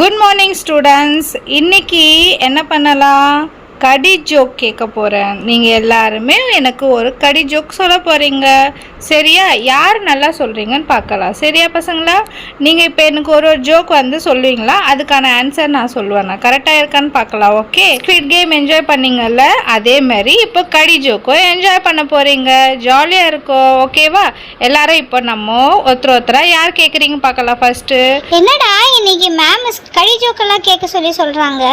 Good morning students இன்னைக்கு என்ன பண்ணலாம்? கடி ஜோக் கேட்க போகிறேன் நீங்கள் எல்லாருமே எனக்கு ஒரு கடி ஜோக் சொல்ல போகிறீங்க சரியா? யார் நல்லா சொல்கிறீங்கன்னு பார்க்கலாம். சரியா பசங்களா? நீங்கள் இப்போ எனக்கு ஒரு ஒரு ஜோக் வந்து சொல்லுவீங்களா? அதுக்கான ஆன்சர் நான் சொல்லுவேன். நான் கரெக்டாக இருக்கான்னு பார்க்கலாம் ஓகே ஸ்வீட் கேம் என்ஜாய் பண்ணீங்கல்ல? அதே மாதிரி இப்போ கடி ஜோக்கும் என்ஜாய் பண்ண போகிறீங்க ஜாலியாக இருக்கும் ஓகேவா எல்லாரும் இப்போ நம்ம ஒருத்தர் ஒருத்தராக யார் கேட்குறீங்க பார்க்கலாம் ஃபஸ்ட்டு என்னடா இன்னைக்கு மேம் கடி ஜோக்கெல்லாம் கேட்க சொல்லி சொல்றாங்க?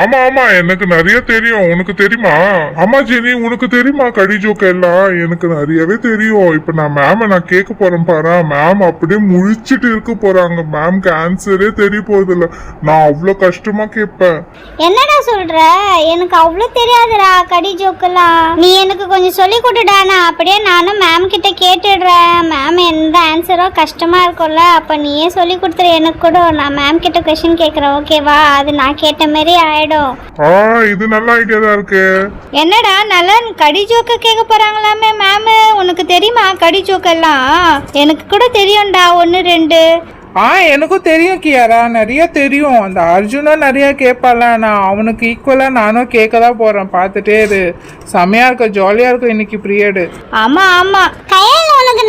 ஆமா ஆமா. எனக்கு நிறைய தெரியும் உனக்கு தெரியுமா? ஆமா ஜெனி உனக்கு தெரியுமா? கடி ஜோக்க எல்லாம் எனக்கு நிறையவே தெரியும். இப்ப நான் மேம நான் கேட்க போறேன் பாரு. மேம் அப்படியே முழிச்சிட்டு இருக்க போறாங்க. மேம்க்கு ஆன்சரே தெரிய போறது இல்ல. நான் அவ்வளவு கஷ்டமா கேட்பேன். என்னடா சொல்ற? எனக்கு அவ்வளவு தெரியாதுடா கடி ஜோக்கெல்லாம் நீ எனக்கு கொஞ்சம் சொல்லி கொடுடா. நான் அப்படியே நானும் மேம் கிட்ட கேட்டுடுறேன். மேம் ஆன்சரோ கஷ்டமா இருக்கும்ல. அப்ப நீயே சொல்லி கொடுத்துரு. எனக்கு கூட நான் மேம் கிட்ட கொஷின் கேட்குறேன் ஓகேவா அது நான் கேட்ட மாதிரி ஆயிடும். ஆ இது நல்ல ஐடியா தான் இருக்கு. என்னடா நல்லா கடி ஜோக்க கேட்க போறாங்களாமே மேம் உனக்கு தெரியுமா கடி ஜோக்கெல்லாம் எனக்கு கூட தெரியும்டா. ஒன்று ரெண்டு. ஆ எனக்கும் தெரியும் கியாரா நிறைய தெரியும். அந்த அர்ஜுனும் நிறைய கேட்பால நான் அவனுக்கு ஈக்குவலாக நானும் கேட்க தான் போகிறேன் பார்த்துட்டே இரு. செமையாக இருக்கும் ஜாலியாக இருக்கும் இன்னைக்கு பீரியடு ஆமா ஆமா.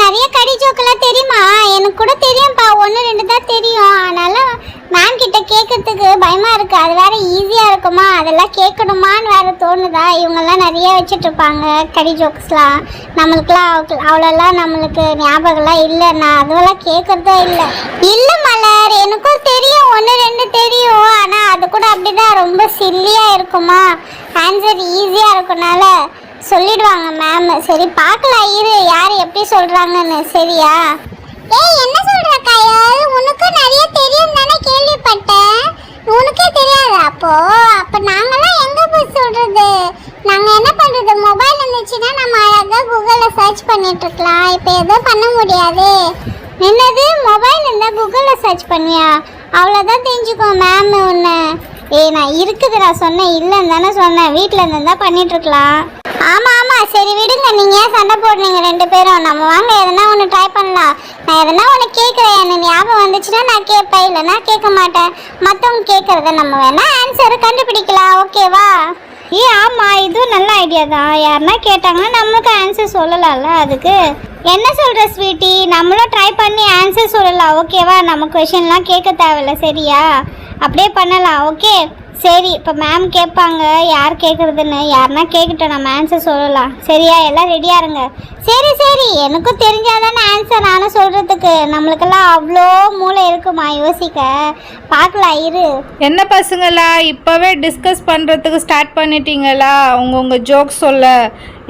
நிறைய கடி ஜோக்கெல்லாம் தெரியுமா? எனக்கு கூட தெரியும்ப்பா ஒன்று ரெண்டு தான் தெரியும். ஆனாலும் மேம் கிட்ட கேட்கறதுக்கு பயமா இருக்கு. அது வேற ஈஸியா இருக்குமா? அதெல்லாம் கேட்கணுமான்னு வேற தோணுதா? இவங்கெல்லாம் நிறைய வச்சுட்டு இருப்பாங்க கடி ஜோக்ஸ்லாம் நம்மளுக்குலாம் அவ்வளோலாம் நம்மளுக்கு ஞாபகம்லாம் இல்லை. நான் அதுவெல்லாம் கேட்கறதே இல்லை. இல்லை மலர் எனக்கும் தெரியும். ஒன்று ரெண்டு தெரியும். ஆனால் அது கூட அப்படிதான். ரொம்ப சில்லியாக இருக்குமா? ஆன்சர் ஈஸியாக இருக்கனால சொல்லிடுவாங்க மேம் சரி பார்க்கலாம் இரு. யார் எப்படி சொல்கிறாங்கன்னு சரியா? ஏய் என்ன சொல்ற கயல் உனக்கும் நிறைய தெரியும் தானே கேள்விப்பட்டேன். உனக்கே தெரியாது? அப்போ அப்ப நாங்கெல்லாம் எங்க போய் சொல்றது? நாங்க என்ன பண்றது? மொபைல் இருந்துச்சுன்னா நம்ம அழகா கூகுள்ல சர்ச் பண்ணிட்டு இருக்கலாம். இப்போ எதுவும் பண்ண முடியாது. என்னது? மொபைல் இருந்தால் கூகுளில் சர்ச் பண்ணியா? அவ்வளோதான் தெரிஞ்சுக்கோ மேம் ஒன்று ஏய் நான் இருக்குதுடா சொன்னேன். இல்லைன்னு தானே சொன்னேன். வீட்டில் இருந்தால் பண்ணிட்டு இருக்கலாம். ஆமா ஆமா. சரி விடுங்க. நீங்க ஏன் சண்டை போடுறீங்க ரெண்டு பேரும்? நம்ம வாங்க எதனா ஒன்று ட்ரை பண்ணலாம். நான் எதனா ஒன்று கேட்குறேன் எனக்கு ஞாபகம் வந்துச்சுன்னா நான் கேட்பேன். இல்லைன்னா கேட்க மாட்டேன். மற்றவங்க கேட்குறத நம்ம வேணா ஆன்சர் கண்டுபிடிக்கலாம். ஓகேவா ஏ ஆமாம் இதுவும் நல்ல ஐடியா தான். யாருன்னா கேட்டாங்கன்னா நமக்கு ஆன்சர் சொல்லலாம்ல அதுக்கு. என்ன சொல்கிற ஸ்வீட்டி நம்மளும் ட்ரை பண்ணி ஆன்சர் சொல்லலாம். ஓகேவா நம்ம கொஷின்லாம் கேட்க தேவையில்ல. சரியா? அப்படியே பண்ணலாம். ஓகே சரி இப்போ மேம் கேட்பாங்க யார் கேட்குறதுன்னு யாருன்னா கேட்கட்டும் நம்ம ஆன்சர் சொல்லலாம். சரியா? எல்லாம் ரெடியாக இருங்க. சரி சரி. எனக்கும் தெரிஞ்சாதானே ஆன்சர் நானும் சொல்கிறதுக்கு நம்மளுக்கெல்லாம் அவ்வளோ மூளை இருக்குமா? யோசிக்க. பார்க்கலாம் இரு. என்ன பசங்களா? இப்போவே டிஸ்கஸ் பண்ணுறதுக்கு ஸ்டார்ட் பண்ணிட்டீங்களா? உங்கள் உங்கள் ஜோக்ஸ் சொல்ல.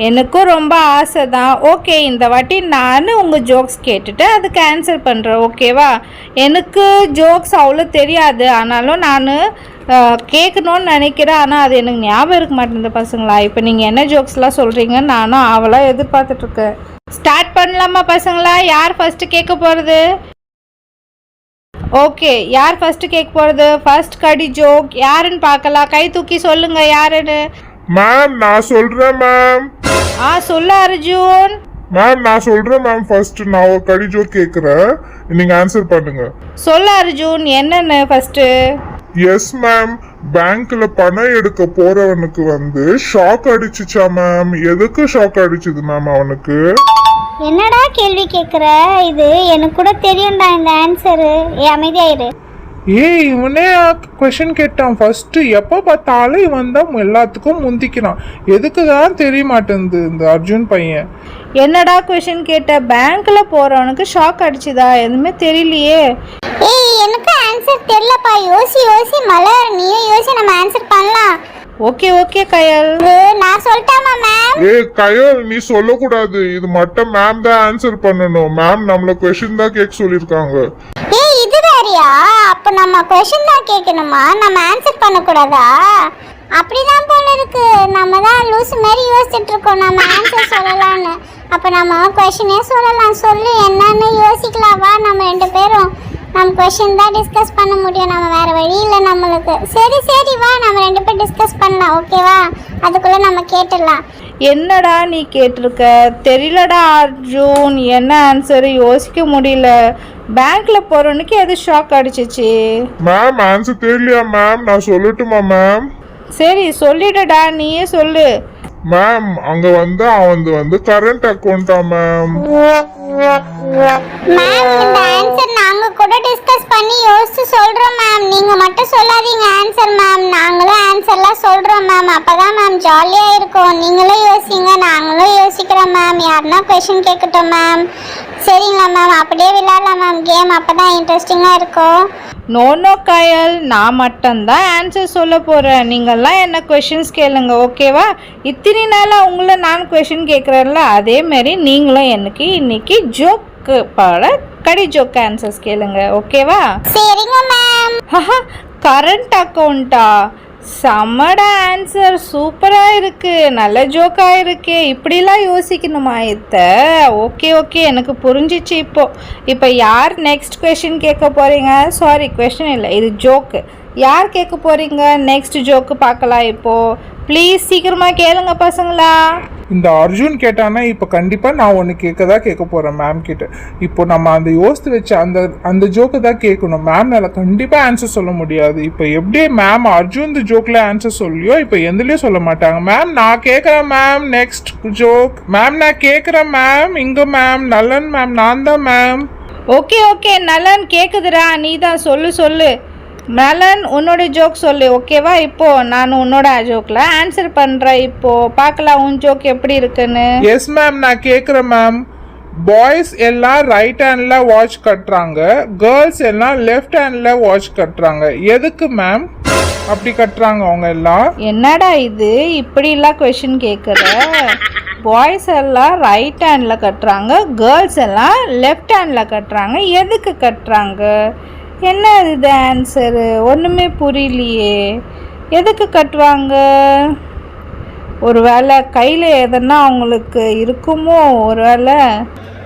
எனக்கும் ரொம்ப ஆசை தான் ஓகே இந்த வாட்டி நான் உங்கள் ஜோக்ஸ் கேட்டுட்டு அதுக்கு ஆன்சர் பண்ணுறேன் ஓகேவா எனக்கு ஜோக்ஸ் அவ்வளோ தெரியாது. ஆனாலும் நான் கேட்கணும்னு நினைக்கிறேன். ஆனால் அது எனக்கு ஞாபகம் இருக்க மாட்டேங்குது பசங்களா. இப்போ நீங்கள் என்ன ஜோக்ஸ்லாம் சொல்கிறீங்க நானும் அவளாக எதிர்பார்த்துட்ருக்கேன் ஸ்டார்ட் பண்ணலாமா பசங்களா? யார் ஃபஸ்ட்டு கேட்க போகிறது ஓகே யார் ஃபர்ஸ்ட் கேட்க போகிறது ஃபர்ஸ்ட் கடி ஜோக் யாருன்னு பார்க்கலாம். கை தூக்கி சொல்லுங்க யாருன்னு. மேம் நான் சொல்றேன் மேம் ஆ சொல்லு அர்ஜுன். மேம் நான் சொல்றேன் மேம் ஃபர்ஸ்ட் நான் ஒரு கடி ஜோக் கேட்குறேன். நீங்க ஆன்சர் பண்ணுங்க. சொல்லு அர்ஜுன். என்னன்னு ஃபர்ஸ்ட்டு எஸ் மேம் பேங்க்ல பணம் எடுக்க போறவனுக்கு வந்து ஷாக் அடிச்சுச்சா மேம் எதுக்கு ஷாக் அடிச்சுது மேம் அவனுக்கு? என்னடா கேள்வி கேட்குற இது எனக்கு கூட தெரியும்டா இந்த ஆன்சரு ஏ அமைதியாயிரு. ஏய் இவனே கொஷின் கேட்டான். ஃபர்ஸ்ட் எப்போ பார்த்தாலும் இவன் தான் எல்லாத்துக்கும் முந்திக்கிறான். எதுக்கு தான் தெரிய மாட்டேங்குது இந்த அர்ஜுன் பையன்? என்னடா கொஷின் கேட்ட? பேங்க்ல போறவனுக்கு ஷாக் அடிச்சுதா? எதுவுமே தெரியலையே. ஏய் எனக்கு ஆன்சர் தெரியலப்பா. யோசி யோசி. மலர் நீயும் யோசி. நம்ம ஆன்சர் பண்ணலாம். ஓகே ஓகே கயல் நான் சொல்லட்டாமா மேம் ஏ கயல் நீ சொல்லக்கூடாது. இது மட்டும் மேம் தான் ஆன்சர் பண்ணணும். மேம் நம்மள கொஸ்டின் தான் கேட்க சொல்லியிருக்காங்க. அப்படியா அப்போ நம்ம கொஸ்டின் தான் கேட்கணுமா? நம்ம ஆன்சர் பண்ணக்கூடாதா? அப்படிதான் போல இருக்கு. நம்ம தான் லூஸ் மாதிரி யோசிச்சுட்டு இருக்கோம். நம்ம ஆன்சர் சொல்லலாம்னு. அப்போ நம்ம கொஷினே சொல்லலாம். சொல்லு என்னன்னு யோசிக்கலாம். வா நம்ம ரெண்டு பேரும். நம்ம கொஸ்டின் தான் டிஸ்கஸ் பண்ண முடியும். நம்ம வேற வழி இல்லை நம்மளுக்கு. சரி சரி வா. நம்ம ரெண்டு பேரும் டிஸ்கஸ் பண்ணலாம். ஓகேவா அதுக்குள்ள நம்ம கேட்டுடலாம். என்னடா நீ கேட்டிருக்க? தெரியலடா அர்ஜுன். என்ன ஆன்சர் யோசிக்க முடியல. பேங்க்ல போறவனுக்கு எது ஷாக் அடிச்சிச்சு? மேம் ஆன்சர் தெரியலையா மேம் நான் சொல்லட்டுமா மேம் சரி சொல்லிடுடா. நீயே சொல்லு. மேம் அங்க வந்து அவன் வந்து கரண்ட் அக்கௌண்டா மேம் மேம் இந்த ஆன்சர் நாங்க கூட டிஸ்கஸ் பண்ணி யோசிச்சு சொல்கிறோம் மேம் நீங்கள் மட்டும் சொல்லாதீங்க. ஆன்சர் மேம் நாங்களும் ஆன்சர்லாம் சொல்கிறோம் மேம் அப்போ தான் மேம் ஜாலியாக இருக்கும் நீங்களும் யோசிங்க. நாங்களும் யோசிக்கிறோம் மேம் யாருன்னா கொஷின் கேட்கட்டும் மேம் சரிங்களா மேம் அப்படியே விளாட்லாம் மேம் கேம் அப்பதான் இன்ட்ரெஸ்டிங்காக இருக்கும். நோ நோ கயல் நான் மட்டும்தான் ஆன்சர் சொல்ல போகிறேன் நீங்கள்லாம் என்ன கொஷின்ஸ் கேளுங்க ஓகேவா இத்தனை நாளாக உங்களை நான் கொஷின் கேட்குறேன்ல அதேமாரி நீங்களும் எனக்கு இன்றைக்கி ஜோக் ஜோக்கு பாட. கடி ஜோக் ஆன்சர்ஸ் கேளுங்க ஓகேவா சரிங்க மேம் கரண்ட் அக்கௌண்ட்டா செம்மட ஆன்சர் சூப்பராக இருக்கு. நல்ல ஜோக்காக இருக்கே. இப்படிலாம் யோசிக்கணுமா இத்த? ஓகே ஓகே எனக்கு புரிஞ்சிச்சு இப்போ. இப்போ யார் நெக்ஸ்ட் கொஷின் கேட்க போகிறீங்க சாரி கொஷின் இல்லை இது ஜோக்கு யார் கேட்க போகிறீங்க நெக்ஸ்ட் ஜோக்கு பார்க்கலாம் இப்போது ப்ளீஸ் சீக்கிரமாக கேளுங்க பசங்களா. இந்த அர்ஜுன் கேட்டானா இப்போ கண்டிப்பாக நான் ஒன்று கேட்க தான் கேட்க போகிறேன் மேம் கிட்ட. இப்போ நம்ம அந்த யோசித்து வச்ச அந்த அந்த ஜோக்கை தான் கேட்கணும். மேம்னால கண்டிப்பாக ஆன்சர் சொல்ல முடியாது. இப்போ எப்படி மேம் அர்ஜுன் இந்த ஜோக்கில் ஆன்சர் சொல்லியோ இப்போ எதுலேயும் சொல்ல மாட்டாங்க. மேம் நான் கேட்குறேன் மேம் நெக்ஸ்ட் ஜோக் மேம் நான் கேட்குறேன் மேம் இங்கே மேம் நல்லன் மேம் நான் தான் மேம் ஓகே ஓகே நலன் கேட்குதுடா நீ தான் சொல்லு சொல்லு. நலன் உன்னோட ஜோக் சொல்லு ஓகேவா இப்போ நான் உன்னோட ஜோக்கில் ஆன்சர் பண்ணுறேன் இப்போ பார்க்கலாம் உன் ஜோக் எப்படி இருக்குன்னு. எஸ் மேம் நான் கேட்குறேன் மேம் பாய்ஸ் எல்லாம் ரைட் ஹேண்டில் வாட்ச் கட்டுறாங்க. கேர்ள்ஸ் எல்லாம் லெஃப்ட் ஹேண்டில் வாட்ச் கட்டுறாங்க. எதுக்கு மேம் அப்படி கட்டுறாங்க அவங்க எல்லாம். என்னடா இது? இப்படிலாம் கொஷின் கேட்குற பாய்ஸ் எல்லாம் ரைட் ஹேண்டில் கட்டுறாங்க. கேர்ள்ஸ் எல்லாம் லெஃப்ட் ஹேண்டில் கட்டுறாங்க. எதுக்கு கட்டுறாங்க? என்ன இது ஆன்சரு ஒன்றுமே புரியலையே. எதுக்கு கட்டுவாங்க? ஒருவேளை கையில் எதனா அவங்களுக்கு இருக்குமோ? ஒருவேளை.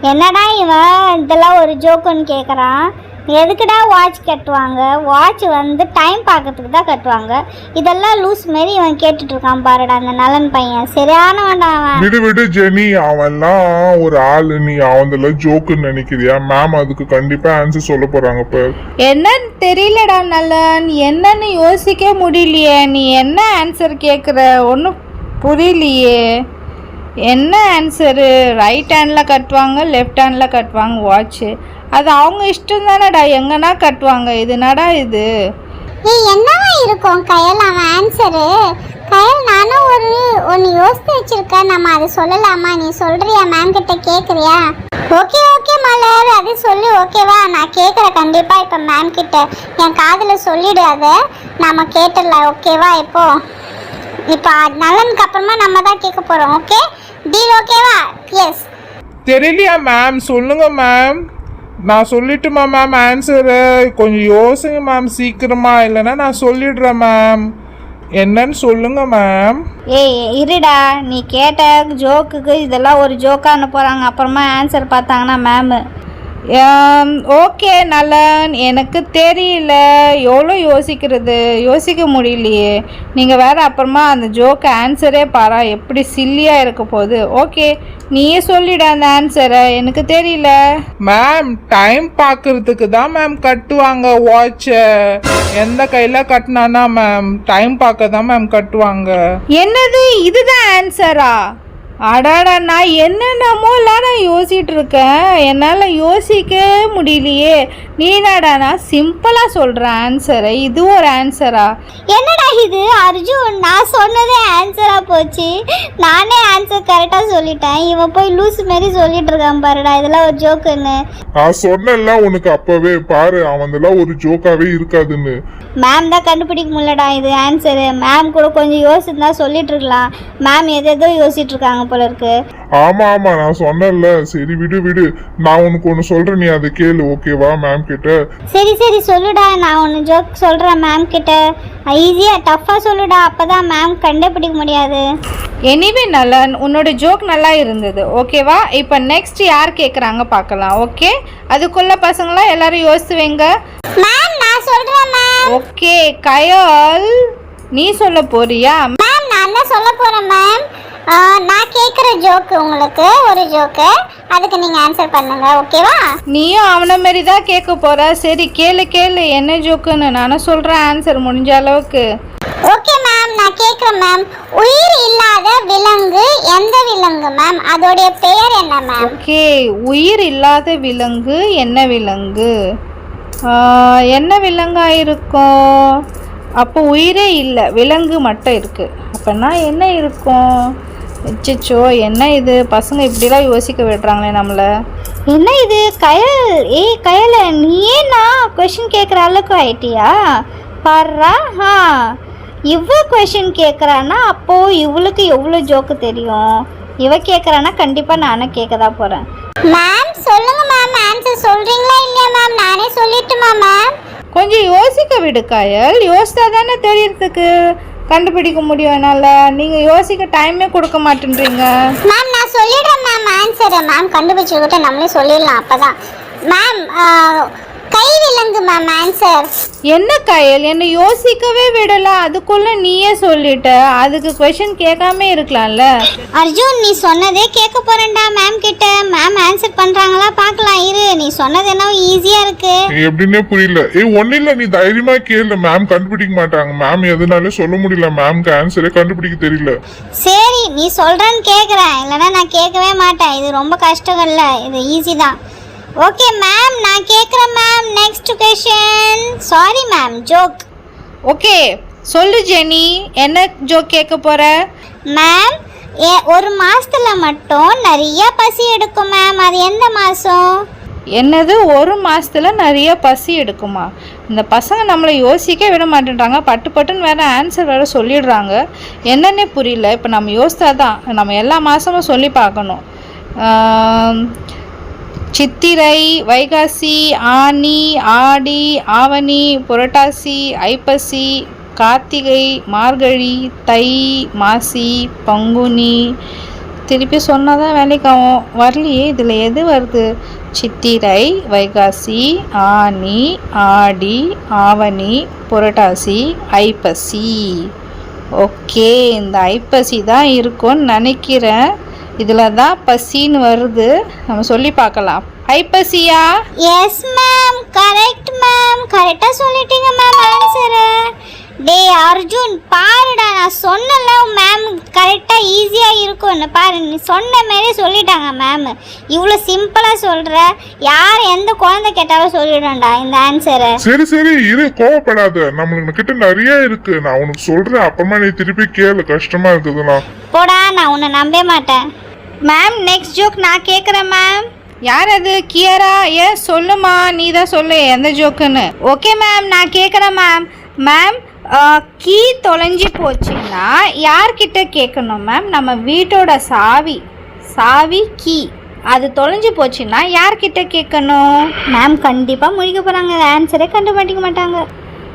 என்னடா இவன்? இதெல்லாம் ஒரு ஜோக்குன்னு கேட்குறான் எதுக்குடா வாட்ச் கட்டுவாங்க? வாட்ச் வந்து டைம் பார்க்கறதுக்கு தான் கட்டுவாங்க. இதெல்லாம் லூஸ் மாரி இவன் கேட்டுட்டு இருக்கான் பாருடா அந்த நலன் பையன். சரியானவன்டா அவன். விடு விடு ஜெனி. அவன்லாம் ஒரு ஆளு. நீ அவன்ல ஜோக்குன்னு நினைக்கிறியா? மேம் அதுக்கு கண்டிப்பா ஆன்சர் சொல்ல போறாங்க இப்ப. என்னன்னு தெரியலடா நலன். என்னன்னு யோசிக்க முடியலையே. நீ என்ன ஆன்சர் கேட்குற ஒன்றும் புரியலையே. என்ன ஆன்சரு ரைட் ஹேண்டில் கட்டுவாங்க லெஃப்ட் ஹேண்டில் கட்டுவாங்க வாட்ச்சு அது அவங்க இஷ்டம் தானடா எங்கன்னா கட்டுவாங்க? இது நடா இது? நீ என்னவா இருக்கும்? கயல் அவன் ஆன்சரு கயல் நானும் ஒரு ஒன்று யோசித்து வச்சிருக்கேன். நம்ம அதை சொல்லலாமா? நீ சொல்றியா? மேம் கிட்ட கேட்குறியா? Okay okay Malar. அது சொல்லி ஓகேவா நான் கேட்குறேன். கண்டிப்பாக இப்போ மேம் கிட்ட. என் காதில் சொல்லிடு அதை. நம்ம கேட்டுடலாம். ஓகேவா இப்போ? இப்போ நலனுக்கு அப்புறமா நம்ம தான் கேட்க போகிறோம் ஓகே டீல் ஓகேவா எஸ் தெரியலையா மேம் சொல்லுங்க மேம் நான் சொல்லட்டுமா மேம் ஆன்சரு கொஞ்சம் யோசிங்க மேம் சீக்கிரமா. இல்லைன்னா நான் சொல்லிடுறேன் மேம் என்னன்னு சொல்லுங்க மேம் ஏய் இருடா. நீ கேட்ட ஜோக்குக்கு இதெல்லாம் ஒரு ஜோக்காக அனுப்புகிறாங்க அப்புறமா ஆன்சர் பார்த்தாங்கன்னா மேமு ஓகே நலன். எனக்கு தெரியல. எவ்வளோ யோசிக்கிறது? யோசிக்க முடியலையே. நீங்கள் வேற அப்புறமா அந்த ஜோக்கு ஆன்சரே பாரா. எப்படி சில்லியாக இருக்க போகுது? ஓகே நீயே சொல்லிடு அந்த ஆன்சரை எனக்கு தெரியல. மேம் டைம் பார்க்கறதுக்கு தான் மேம் கட்டுவாங்க வாட்சை எந்த கையில் கட்டினானா மேம் டைம் பார்க்க தான் மேம் கட்டுவாங்க. என்னது? இதுதான் ஆன்சரா அடாடா நான் என்னென்னமோலாம் நான் யோசிச்சுட்டு இருக்கேன். என்னால் யோசிக்க முடியலையே. நீனாடா நான் சிம்பிளாக சொல்கிறேன் ஆன்சரை இது ஒரு ஆன்சரா என்னடா இது அர்ஜுன்? நான் சொன்னதே ஆன்சரா போச்சு. நானே ஆன்சர் கரெக்டாக சொல்லிட்டேன். இவன் போய் லூஸ் மாரி சொல்லிட்டு இருக்கான் பாருடா. இதெல்லாம் ஒரு ஜோக்குன்னு நான் சொன்னேன்ல உனக்கு அப்பவே. பாரு அவன்லாம் ஒரு ஜோக்காவே இருக்காதுன்னு. மேம் தான் கண்டுபிடிக்க முடியலடா இது ஆன்சரு மேம் கூட கொஞ்சம் யோசிச்சு தான் சொல்லிட்டு இருக்கலாம். மேம் எது எதோ யோசிச்சுட்டு இருக்காங்க போல இருக்கு. ஆமா ஆமா நான் சொன்னேன்ல. சரி விடு விடு. நான் உனக்கு ஒண்ணு சொல்றேன் நீ அதை கேளு ஓகேவா மேம் கிட்ட? சரி சரி சொல்லுடா. நான் ஒன்று ஜோக் சொல்கிறேன் மேம் கிட்ட. ஈஸியாக டஃப்பாக சொல்லுடா. அப்போ தான் மேம் கண்டுபிடிக்க முடியாது. எனிவே நலன் உன்னோட ஜோக் நல்லா இருந்தது ஓகேவா? இப்போ நெக்ஸ்ட் யார் கேட்குறாங்க பார்க்கலாம் ஓகே? அதுக்குள்ள பசங்களாம் எல்லாரும் யோசித்து வைங்க. மேம் நான் சொல்கிறேன் மேம் ஓகே கயல் நீ சொல்ல போறியா? மேம் நான் தான் சொல்ல போறேன் மேம் நான் கேட்குற ஜோக்கு உங்களுக்கு ஒரு ஜோக்கு அதுக்கு நீங்க ஆன்சர் பண்ணுங்க ஓகேவா நீயும் அவனை மாரி தான் கேட்க போற. சரி கேளு கேளு என்ன ஜோக்குன்னு நானும் சொல்கிறேன் ஆன்சர் முடிஞ்ச அளவுக்கு. ஓகே மேம் நான் கேட்குறேன் மேம் உயிர் இல்லாத விலங்கு எந்த விலங்கு மேம் அதோடைய பெயர் என்ன மேம் ஓகே உயிர் இல்லாத விலங்கு என்ன விலங்கு? என்ன விலங்கா இருக்கும்? அப்போ உயிரே இல்லை விலங்கு மட்டும் இருக்கு. அப்போனா என்ன இருக்கும்? அச்சச்சோ என்ன இது? பசங்க இப்படிலாம் யோசிக்க விடுறாங்களே நம்மளை. என்ன இது? கயல். ஏய் கயல நீயே நான் கொஷின் கேட்குற அளவுக்கு ஆயிட்டியா? பாடுறா ஆ. இவ்வளோ கொஷின் கேட்குறான்னா அப்போது இவளுக்கு எவ்வளோ ஜோக்கு தெரியும்? இவ கேட்குறான்னா கண்டிப்பாக நானும் கேட்க தான் போகிறேன் மேம் சொல்லுங்க மேம் ஆன்சர் சொல்கிறீங்களா இல்லையா மேம் நானே சொல்லட்டுமா மேம் கொஞ்சம் யோசிக்க விடு காயல். யோசித்தா தானே தெரியறதுக்கு. கண்டுபிடிக்க முடியும் என்னால். நீங்கள் யோசிக்க டைமே கொடுக்க மாட்டேன்றீங்க. மேம் நான் சொல்லிடுறேன் மேம் ஆன்சரை மேம் கண்டுபிடிச்சிருக்கிட்ட நம்மளே சொல்லிடலாம் அப்பதான். மேம் கை விலங்கு மேம் ஆன்சர் என்ன கயல்? என்னை யோசிக்கவே விடல. அதுக்குள்ள நீயே சொல்லிட்ட. அதுக்கு கொஷின் கேட்காம இருக்கலாம்ல. அர்ஜுன் நீ சொன்னதே கேட்க போறேன்டா மேம் கிட்ட. மேம் ஆன்சர் பண்றாங்களா? பார்க்கலாம். இரு. நீ சொன்னது என்ன ஈஸியா இருக்கு. எப்படின்னே புரியல. ஏய் ஒன்னும் இல்ல. நீ தைரியமா கேளு. மேம் கண்டுபிடிக்க மாட்டாங்க. மேம் எதுனாலே சொல்ல முடியல. மேம்க்கு ஆன்சரே கண்டுபிடிக்க தெரியல. சரி நீ சொல்றேன்னு கேட்குறேன் இல்லைன்னா நான் கேட்கவே மாட்டேன். இது ரொம்ப கஷ்டம் இல்லை. இது ஈஸி தான். ஓகே மேம் நான் கேட்குறேன் ma'am next question sorry ma'am joke okay சொல்லு ஜெனி என்ன ஜோக் கேட்க போற? மேம் ஏ ஒரு மாசத்துல மட்டும் நிறைய பசி எடுக்கும் மேம் அது எந்த மாசம்? என்னது? ஒரு மாசத்துல நிறைய பசி எடுக்குமா? இந்த பசங்க நம்மளை யோசிக்க விட மாட்டேன்றாங்க. பட்டு பட்டுன்னு வேற ஆன்சர் வேற சொல்லிடுறாங்க. என்னன்னே புரியல. இப்போ நம்ம யோசித்தா தான் நம்ம எல்லா மாதமும் சொல்லி பார்க்கணும். சித்திரை வைகாசி ஆனி ஆடி ஆவணி புரட்டாசி ஐப்பசி கார்த்திகை மார்கழி தை மாசி பங்குனி. திருப்பி சொன்னால் தான் வேலைக்கு ஆகும். வரலையே இதில் எது வருது? சித்திரை வைகாசி ஆனி ஆடி ஆவணி புரட்டாசி ஐப்பசி. ஓகே இந்த ஐப்பசி தான் இருக்கும்னு நினைக்கிறேன். இதில் தான் பசின்னு வருது. நம்ம சொல்லி பார்க்கலாம். ஐப்பசியா எஸ் மேம் கரெக்ட் மேம் கரெக்டாக சொல்லிட்டீங்க மேம் ஆன்சரு டேய் அர்ஜுன் பாருடா நான் சொன்னல மேம் கரெக்டாக ஈஸியாக இருக்கும்னு பாரு நீ சொன்ன மாரி சொல்லிட்டாங்க மேம் இவ்வளோ சிம்பிளாக சொல்கிற யார் எந்த குழந்தை கேட்டாலும் சொல்லிடும்டா இந்த ஆன்சரை சரி சரி இரு கோவப்படாத. நம்மளுக்கு கிட்ட நிறைய இருக்கு. நான் உனக்கு சொல்றேன் அப்புறமா நீ திருப்பி கேளு. கஷ்டமா இருக்குதுண்ணா போடா நான் உன்னை நம்பவே மாட்டேன். மேம் நெக்ஸ்ட் ஜோக் நான் கேட்குறேன் மேம் யார் அது கியரா? ஏன் சொல்லுமா. நீ தான் சொல்லு எந்த ஜோக்குன்னு. ஓகே மேம் நான் கேட்குறேன் மேம் மேம் கீ தொலைஞ்சி போச்சுன்னா யார்கிட்ட கேட்கணும் மேம் நம்ம வீட்டோட சாவி சாவி கீ. அது தொலைஞ்சு போச்சுன்னா யார்கிட்ட கேட்கணும் மேம் கண்டிப்பாக முடிக்க போகிறாங்க ஆன்சரே கண்டுபிடிக்க மாட்டாங்க.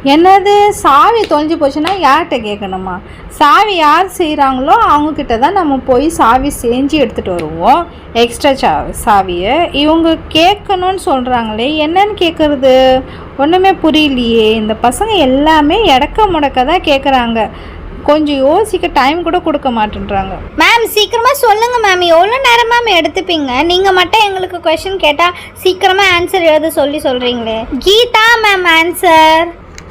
என்னது? சாவி தொலைஞ்சு போச்சுன்னா யார்கிட்ட கேட்கணுமா? சாவி யார் செய்கிறாங்களோ அவங்கக்கிட்ட தான் நம்ம போய் சாவி செஞ்சு எடுத்துகிட்டு வருவோம். எக்ஸ்ட்ரா சா சாவியை. இவங்க கேட்கணும்னு சொல்கிறாங்களே என்னன்னு கேட்குறது? ஒன்றுமே புரியலையே. இந்த பசங்க எல்லாமே இடக்க முடக்க தான் கேட்குறாங்க. கொஞ்சம் யோசிக்க டைம் கூட கொடுக்க மாட்டேன்றாங்க. மேம் சீக்கிரமாக சொல்லுங்கள் மேம் எவ்வளோ நேரம் மேம் எடுத்துப்பீங்க? நீங்கள் மட்டும் எங்களுக்கு கொஷின் கேட்டால் சீக்கிரமாக ஆன்சர் எழுத சொல்லி சொல்கிறீங்களே கீதா மேம் ஆன்சர்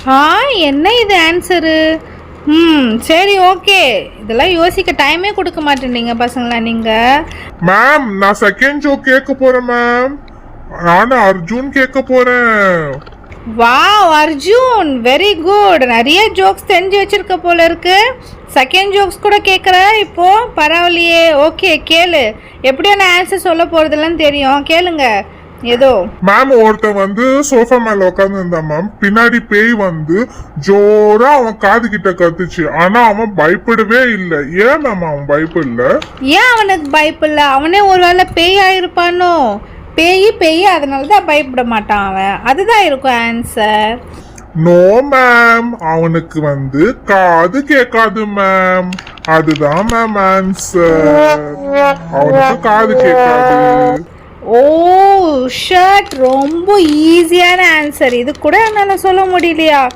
ஆ என்ன இது ஆன்சரு ம் சரி ஓகே இதெல்லாம் யோசிக்க டைமே கொடுக்க மாட்டேனீங்க பசங்களா நீங்கள் மேம் நான் செகண்ட் ஜோக் கேட்க போறேன் மேம் நானும் அர்ஜுன் கேட்க போறேன். வாவ் அர்ஜுன் வெரி குட் நிறைய ஜோக்ஸ் தெரிஞ்சு வச்சிருக்க போல இருக்கு. செகண்ட் ஜோக்ஸ் கூட கேட்குற இப்போ? பரவாயில்லையே. ஓகே கேளு. எப்படியோ நான் ஆன்சர் சொல்ல போகிறதுலன்னு தெரியும். கேளுங்க. ஏதோ. மேம் ஒருத்தன் வந்து சோஃபா மேல உட்கார்ந்து இருந்தான் மேம் பின்னாடி பேய் வந்து ஜோரா அவன் காது கிட்ட கத்துச்சு. ஆனா அவன் பயப்படவே இல்லை. ஏன் மேம் அவன் பயப்படல? ஏன் அவனுக்கு பயப்பில்ல அவனே ஒரு வேளை பேய் ஆயிருப்பானோ? பேய் பேய் அதனால தான் பயப்பட மாட்டான் அவன். அதுதான் இருக்கும் ஆன்சர் நோ மேம் அவனுக்கு வந்து காது கேட்காது மேம் அதுதான் மேம் ஆன்சர் அவனுக்கு காது கேட்காது. ஓ ஷர்ட் ரொம்ப ஈஸியான ஆன்சர் இது கூட என்னால் சொல்ல முடியலையா?